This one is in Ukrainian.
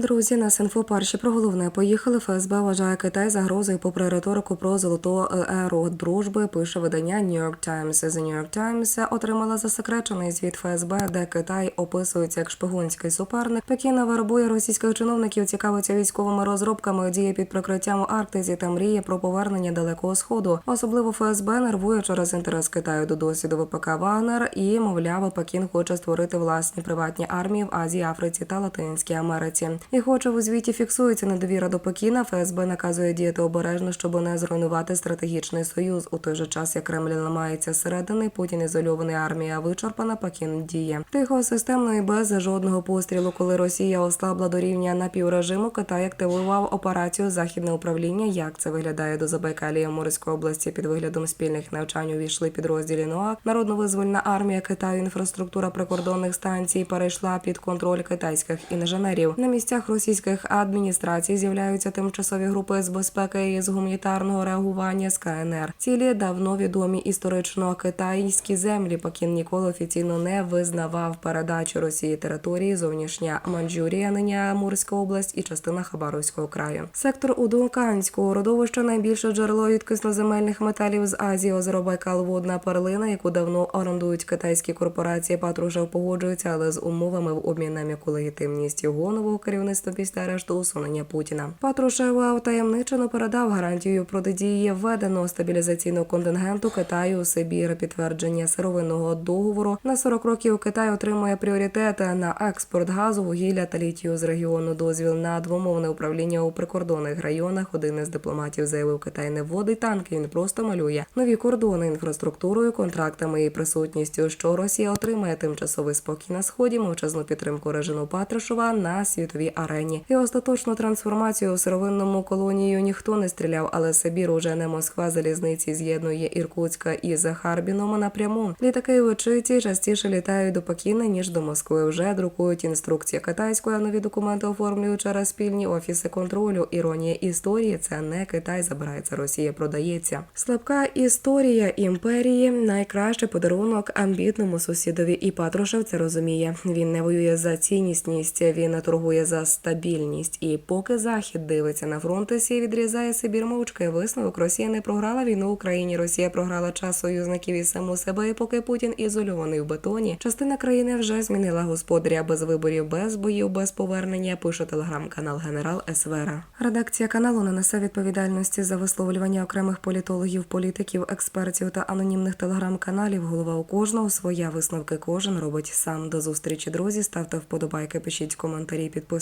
Друзі, на інфопарші про головне поїхали. ФСБ вважає Китай загрозою попри риторику про золоту еру дружби. Пише видання New York Times. The New York Times отримала засекречений звіт ФСБ, де Китай описується як шпигунський суперник. Пекіна вербує російських чиновників, цікавиться військовими розробками, діє під прикриттям у Арктиці та мріє про повернення далекого сходу. Особливо ФСБ нервує через інтерес Китаю до досвіду ВПК Вагнер і мовляв, Пекін хоче створити власні приватні армії в Азії, Африці та Латинській Америці. І хоче у звіті фіксується недовіра до Пекіна. ФСБ наказує діяти обережно, щоб не зруйнувати стратегічний союз. У той же час, як Кремль ламається зсередини, Путін ізольований армія вичерпана. Пекін діє тихо, системно і без жодного пострілу. Коли Росія ослабла до рівня напіврежиму, Китай активував операцію Західне управління. Як це виглядає до Забайкалії Морської області під виглядом спільних навчань увійшли підрозділі НОА. Народно-визвольна армія Китаю, інфраструктура прикордонних станцій перейшла під контроль китайських інженерів. На місцях російських адміністрацій з'являються тимчасові групи з безпеки і з гуманітарного реагування з КНР. Цілі давно відомі історично китайські землі. Пекін ніколи офіційно не визнавав передачу Росії території зовнішня Манчжурія, нині Амурська область і частина Хабаровського краю. Сектор Удуканського родовища найбільше джерело рідкісноземельних металів з Азії. Озеро Байкал водна перлина, яку давно орендують китайські корпорації. Патрушев погоджується, але з умовами в обмін на м'яку легітимність його нового керівництва після арешту усунення Путіна. Патрушев втаємничено передав гарантію протидії введеного стабілізаційного контингенту Китаю у Сибір. Підтвердження сировинного договору на 40 років Китай отримує пріоритет на експорт газу, вугілля та літію з регіону. Дозвіл на двомовне управління у прикордонних районах. Один із дипломатів заявив, Китай не вводить танки. Він просто малює нові кордони інфраструктурою, контрактами і присутністю, що Росія отримає тимчасовий спокій на сході, мовчазну підтримку режиму Патрушева на світовій арені і остаточну трансформацію у сировинному колонію ніхто не стріляв, але Сибір уже не Москва залізниці з'єднує Іркутська із Харбіном напряму. Літаки у Читі частіше літають до Пекіна ніж до Москви. Вже друкують інструкції китайською. а Нові документи оформлюють через спільні офіси контролю. Іронія історії це не Китай забирається, Росія продається. Слабка історія імперії найкращий подарунок амбітному сусідові. І Патрушев це розуміє. Він не воює за ціннісність, він не торгує за стабільність. І поки захід дивиться на фронт, Росія відрізає Сибір мовчки. Висновок Росія не програла війну Україні. Росія програла час союзників і саму себе. І поки Путін ізольований в бетоні, частина країни вже змінила господаря без виборів, без боїв, без повернення. Пише телеграм-канал Генерал СВР. Редакція каналу не несе відповідальності за висловлювання окремих політологів, політиків, експертів та анонімних телеграм-каналів. Голова у кожного своя висновки. Кожен робить сам. До зустрічі, друзі. Ставте вподобайки, пишіть коментарі,